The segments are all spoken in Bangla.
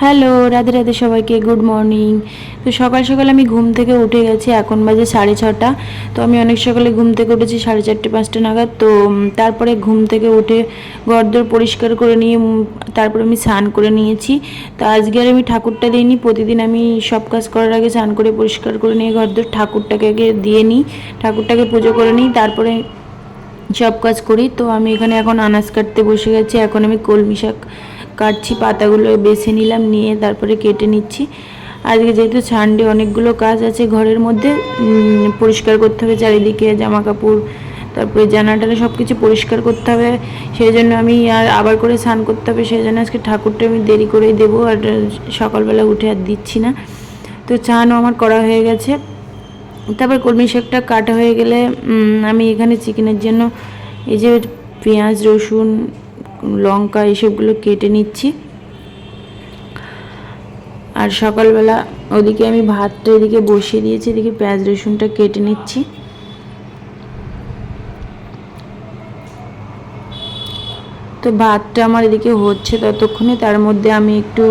হ্যালো, রাধে রাধে সবাইকে, গুড মর্নিং। তো সকাল সকাল আমি ঘুম থেকে উঠে গেছি, এখন বাজে সাড়ে ছটা। তো আমি অনেক সকালে ঘুম থেকে উঠেছি, সাড়ে চারটে, পাঁচটা নাগাদ। তো তারপরে ঘুম থেকে উঠে ঘরদোর পরিষ্কার করে নিয়ে তারপরে আমি স্নান করে নিয়েছি। তো আজকে আর আমি ঠাকুরটা দিইনি, প্রতিদিন আমি সব কাজ করার আগে স্নান করে পরিষ্কার করে নিয়ে ঘরদোর ঠাকুরটাকে আগে দিয়ে নিই, ঠাকুরটাকে পুজো করে নিই, তারপরে সব কাজ করি। তো আমি এখানে এখন আনাজ কাটতে বসে গেছি, এখন আমি কলমি শাক কাটছি, পাতাগুলো বেছে নিলাম, নিয়ে তারপরে কেটে নিচ্ছি। আজকে যেহেতু সানডে অনেকগুলো কাজ আছে ঘরের মধ্যে পরিষ্কার করতে হবে চারিদিকে জামা কাপড় তারপরে জানাটানা সব কিছু পরিষ্কার করতে হবে। সেই জন্য আমি আর আবার করে স্নান করতে হবে, সেই জন্য আজকে ঠাকুরটা আমি দেরি করেই দেবো, আর সকালবেলা উঠে আর দিচ্ছি না। তো চানও আমার করা হয়ে গেছে। তারপর কলমি শাকটা কাটা হয়ে গেলে আমি এখানে চিকেনের জন্য এই যে পেঁয়াজ, রসুন লঙ্কা এসবগুলো কেটে নিচ্ছি। আর সকালবেলা ওদিকে আমি ভাতটা এদিকে বসিয়ে দিয়েছি, এদিকে পেঁয়াজ রসুনটা কেটে নিচ্ছি। তো ভাতটা আমার এদিকে হচ্ছে ততক্ষণে, তার মধ্যে আমি একটু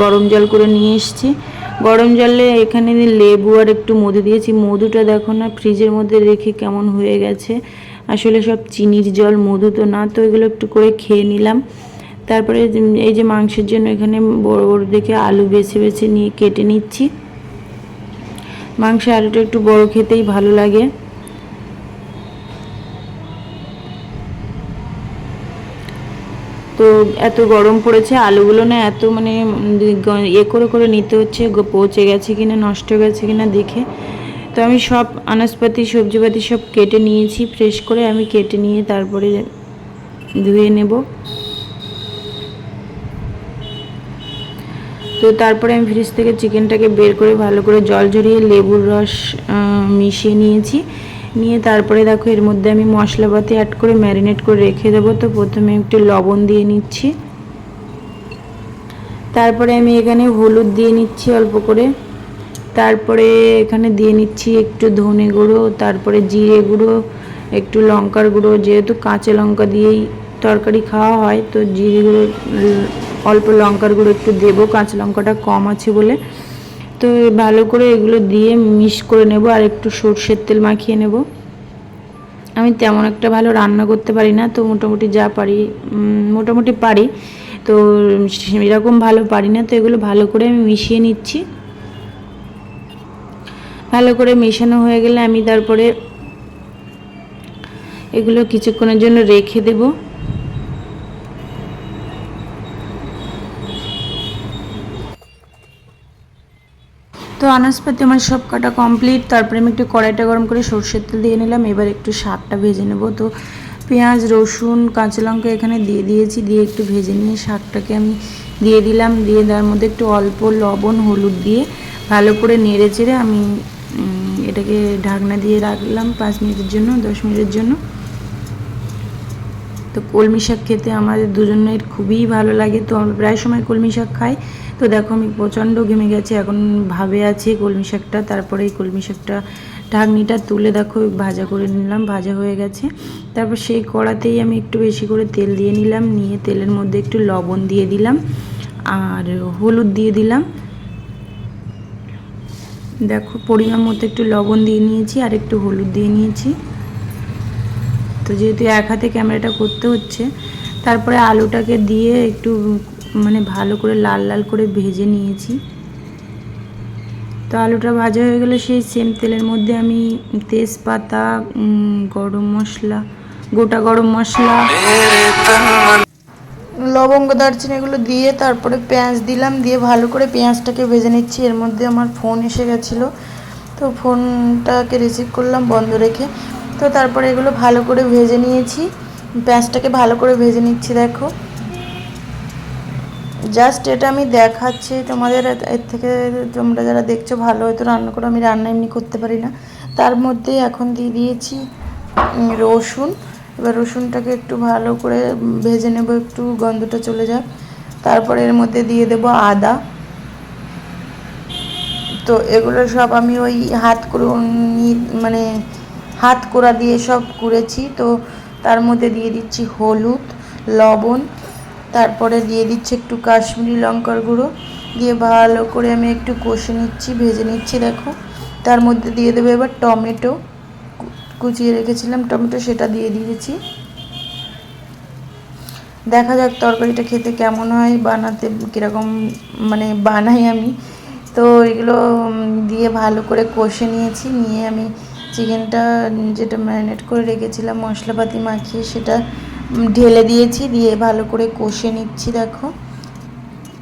গরম জল করে নিয়ে এসেছি। গরম জলে এখানে লেবু আর একটু মধু দিয়েছি। মধুটা দেখো না, ফ্রিজের মধ্যে রেখে কেমন হয়ে গেছে। আসলে সব চিনির জল, মধু তো না, তো এগুলো একটু করে খেয়ে নিলাম। তারপরে এই যে মাংসের জন্য এখানে বড় বড় দেখে আলু বেছে বেছে নিয়ে কেটে নিচ্ছি। মাংসের আলুটা একটু বড় খেতেই ভালো লাগে। তো এত গরম পড়েছে, আলুগুলো না এত মানে গ- ইয়ে করে করে নিতে হচ্ছে পচে গেছে কিনা, নষ্ট হয়ে গেছে কিনা দেখে। তো আমি সব আনাজপাতি, সবজিপাতি সব কেটে নিয়েছি ফ্রেশ করে আমি কেটে নিয়ে তারপরে ধুয়ে নেব। তো তারপরে আমি ফ্রিজ থেকে চিকেনটাকে বের করে ভালো করে জল ঝরিয়ে লেবুর রস মিশিয়ে নিয়েছি। নিয়ে তারপরে দেখো এর মধ্যে আমি মশলাপাতি অ্যাড করে ম্যারিনেট করে রেখে দেবো। তো প্রথমে একটু লবণ দিয়ে নিচ্ছি। তারপরে আমি এখানে হলুদ দিয়ে নিচ্ছি অল্প করে। তারপরে এখানে দিয়ে নিচ্ছি একটু ধনে গুঁড়ো, তারপরে জিরে গুঁড়ো, একটু লঙ্কার গুঁড়ো। যেহেতু কাঁচা লঙ্কা দিয়েই তরকারি খাওয়া হয়, তো জিরে গুঁড়ো, অল্প লঙ্কার গুঁড়ো একটু দেবো। কাঁচা লঙ্কাটা কম আছে বলে। তো ভালো করে এগুলো দিয়ে মিক্স করে নেব আর একটু সর্ষের তেল মাখিয়ে নেব। আমি তেমন একটা ভালো রান্না করতে পারি না, তো মোটামুটি যা পারি মোটামুটি পারি। তো সেরকম ভালো পারি না, তো এগুলো ভালো করে আমি মিশিয়ে নিচ্ছি। ভালো করে মেশানো হয়ে গেলে আমি তারপরে এগুলো কিছুক্ষণের জন্য রেখে দেব। তো আনাজপাতি আমার সব কাটা কমপ্লিট। তারপরে আমি একটু কড়াইটা গরম করে সর্ষের তেল দিয়ে নিলাম। এবার একটু শাকটা ভেজে নেব। তো পেঁয়াজ, রসুন, কাঁচা লঙ্কা এখানে দিয়ে দিয়েছি। দিয়ে একটু ভেজে নিয়ে শাকটাকে আমি দিয়ে দিলাম। দিয়ে তার মধ্যে একটু অল্প লবণ, হলুদ দিয়ে ভালো করে নেড়ে চেড়ে আমি এটাকে ঢাকনা দিয়ে রাখলাম পাঁচ মিনিটের জন্য, দশ মিনিটের জন্য। তো কলমি শাক খেতে আমাদের দুজনের খুবই ভালো লাগে। তো আমরা প্রায় সময় কলমি শাক খাই। তো দেখো আমি প্রচণ্ড ঘেমে গেছে, এখন ভাবে আছে কলমি শাকটা। তারপরে এই কলমি শাকটা ঢাকনিটা তুলে দেখো, ভাজা করে নিলাম, ভাজা হয়ে গেছে। তারপর সেই কড়াতেই আমি একটু বেশি করে তেল দিয়ে নিলাম, নিয়ে তেলের মধ্যে একটু লবণ দিয়ে দিলাম, আর হলুদ দিয়ে দিলাম। দেখো, পরিমাণ মতো একটু লবণ দিয়ে নিয়েছি আর একটু হলুদ দিয়ে নিয়েছি। তো যেহেতু এক হাতে ক্যামেরাটা করতে হচ্ছে, তারপরে আলুটাকে দিয়ে একটু মানে ভালো করে লাল লাল করে ভেজে নিয়েছি। তো আলুটা ভাজা হয়ে গেলে সেই সেম তেলের মধ্যে আমি তেজপাতা গরম মশলা, গোটা গরম মশলা লবঙ্গ, দারচিনি এগুলো দিয়ে তারপরে পেঁয়াজ দিলাম, দিয়ে ভালো করে পেঁয়াজটাকে ভেজে নিচ্ছি। এর মধ্যে আমার ফোন এসে গেছিল। তো ফোনটাকে রিসিভ করলাম বন্ধ রেখে। তো তারপরে এগুলো ভালো করে ভেজে নিয়েছি। পেঁয়াজটাকে ভালো করে ভেজে নিচ্ছি, দেখো। জাস্ট এটা আমি দেখাচ্ছি তোমাদের। এর- থেকে তোমরা যারা দেখছ ভালো, হয়তো রান্না করে আমি রান্না এমনি করতে পারি না। তার মধ্যে এখন দিয়ে দিয়েছি রসুন। এবার রসুনটাকে একটু ভালো করে ভেজে নেব, একটু গন্ধটা চলে যাক। তারপরে এর মধ্যে দিয়ে দেব আদা। তো এগুলো সব আমি ওই হাত করে মানে হাত কোড়া দিয়ে সব কুড়েছি। তো তার মধ্যে দিয়ে দিচ্ছি হলুদ, লবণ, তারপরে দিয়ে দিচ্ছি একটু কাশ্মীরি লঙ্কার গুঁড়ো। দিয়ে ভালো করে আমি একটু কষে নিচ্ছি, ভেজে নিচ্ছি, দেখো। তার মধ্যে দিয়ে দেবো এবার টমেটো। কুচিয়ে রেখেছিলাম, টমেটো সেটা দিয়ে দিয়েছি। দেখা যাক তরকারিটা খেতে কেমন হয়, বানাতে কীরকম মানে বানাই আমি। তো এগুলো দিয়ে ভালো করে কষে নিয়েছি, নিয়ে আমি চিকেনটা যেটা ম্যারিনেট করে রেখেছিলাম, মশলাপাতি মাখিয়ে সেটা ঢেলে দিয়েছি, দিয়ে ভালো করে কষে নিচ্ছি, দেখো।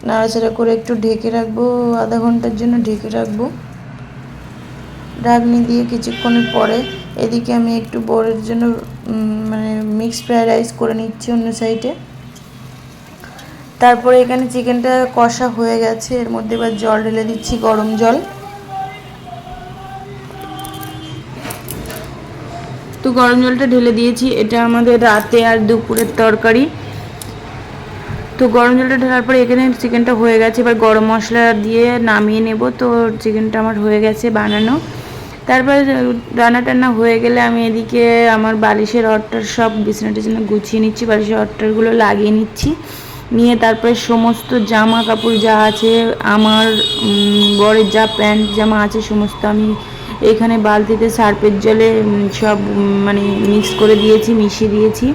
নাড়াচাড়া করে একটু ঢেকে রাখব, আধা ঘণ্টার জন্য ঢেকে রাখব। ঢাকনি দিয়ে কিছুক্ষণের পরে এদিকে আমি একটু বড়ের জন্য মানে মিক্স ফ্রাইড রাইস করে নিচ্ছি অন্য সাইডে তারপরে এখানে চিকেনটা কষা হয়ে গেছে। এর মধ্যে এবার জল ঢেলে দিচ্ছি, গরম জল। তো গরম জলটা ঢেলে দিয়েছি। এটা আমাদের রাতে আর দুপুরের তরকারি। তো গরম জলটা ঢালার পরে এখানে চিকেনটা হয়ে গেছে। এবার গরম মশলা দিয়ে নামিয়ে নেব। তো চিকেনটা আমার হয়ে গেছে বানানো। তারপরে রান্না টান্না হয়ে গেলে আমি এদিকে আমার বালিশের অট্টার সব বিছানা টিছানা গুছিয়ে নিচ্ছি, বালিশের অট্টারগুলো লাগিয়ে নিচ্ছি। নিয়ে তারপরে সমস্ত জামা কাপড় যা আছে, আমার বরের যা প্যান্ট জামা আছে, সমস্ত আমি এখানে বালতিতে সার্পের জলে সব মানে মিক্স করে দিয়েছি, মিশিয়ে দিয়েছি।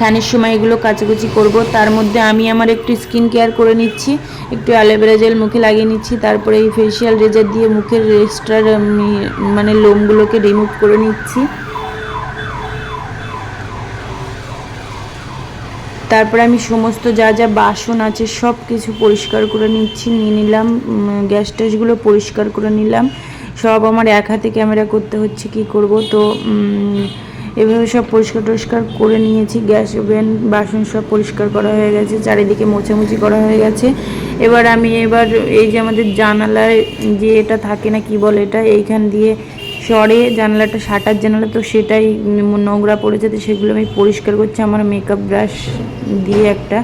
ছানের সময় এগুলো কাচাকুচি করব। তার মধ্যে আমি আমার একটু স্কিন কেয়ার করে নিচ্ছি, একটু অ্যালোভেরা জেল মুখে লাগিয়ে নিচ্ছি, তারপরে এই ফেসিয়াল রেজার দিয়ে মুখের এক্সট্রা মানে লোমগুলোকে রিমুভ করে নিচ্ছি। তারপরে আমি সমস্ত যা যা বাসন আছে সব কিছু পরিষ্কার করে নিচ্ছি, নিয়ে নিলাম গ্যাস ট্যাসগুলো পরিষ্কার করে নিলাম। সব আমার এক হাতে ক্যামেরা করতে হচ্ছে, কি করব? তো এভাবে সব পরিষ্কার টরিষ্কার করে নিয়েছি। গ্যাস ওভেন, বাসন সব পরিষ্কার করা হয়ে গেছে, চারিদিকে মোছামুছি করা হয়ে গেছে। এবার আমি এবার এই যে আমাদের জানালায় যে এটা থাকে না কি বলে এটা, এইখান দিয়ে সরে জানালাটা, শাটার জানালা তো সেটাই নোংরা পড়েছে, তো সেগুলো আমি পরিষ্কার করছি আমার মেকআপ ব্রাশ দিয়ে একটা।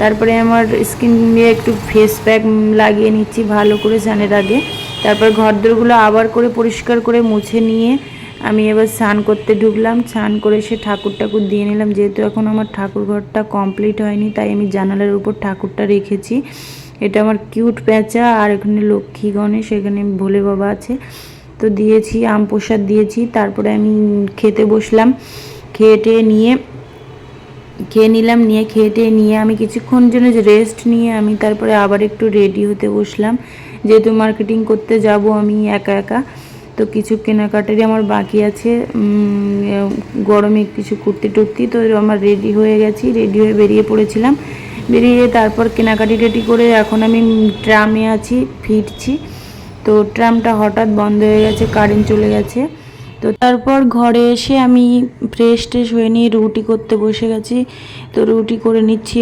তারপরে আমার স্কিন দিয়ে একটু ফেস প্যাক লাগিয়ে নিচ্ছি ভালো করে স্নানের আগে তারপর ঘরদোরগুলো আবার করে পরিষ্কার করে মুছে নিয়ে আমি এবার স্নান করতে ঢুকলাম, স্নান করে সে ঠাকুর ঠাকুর দিয়ে নিলাম। যেহেতু এখন আমার ঠাকুর ঘরটা কমপ্লিট হয়নি, তাই আমি জানালার উপর ঠাকুরটা রেখেছি। এটা আমার কিউট প্যাঁচা আর এখানে লক্ষ্মী গণেশ, এখানে ভোলে বাবা আছে। তো দিয়েছি, আম প্রসাদ দিয়েছি, তারপরে আমি খেতে বসলাম। খেয়ে নিয়ে, খেয়ে নিলাম, নিয়ে খেয়ে নিয়ে আমি কিছুক্ষণ জন্য রেস্ট নিয়ে আমি তারপরে আবার একটু রেডি হতে বসলাম। যেহেতু মার্কেটিং করতে যাব আমি একা একা। তো কিছু কেনাকাটারই আমার বাকি আছে। গরমে কিছু কুর্তি টুর্তি তো আমার রেডি হয়ে গেছি রেডি হয়ে বেরিয়ে পড়েছিলাম। বেরিয়ে তারপর কেনাকাটি টেটি করে এখন আমি ট্রামে আছি, ফিরছি। তো ট্রামটা হঠাৎ বন্ধ হয়ে গেছে কারেন্ট চলে গেছে। তো তারপর ঘরে এসে আমি ফ্রেশ ট্রেশ হয়ে নিয়ে রুটি করতে বসে গেছি। তো রুটি করে নিচ্ছি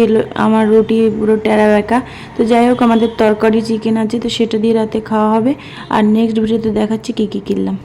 আমার রুটি পুরো টেরা বেঁকা তো যাই হোক, আমাদের তরকারি চিকেন আছে, তো সেটা দিয়ে রাতে খাওয়া হবে। আর নেক্সট ভিডিওতে দেখাচ্ছি কী কী কিনলাম।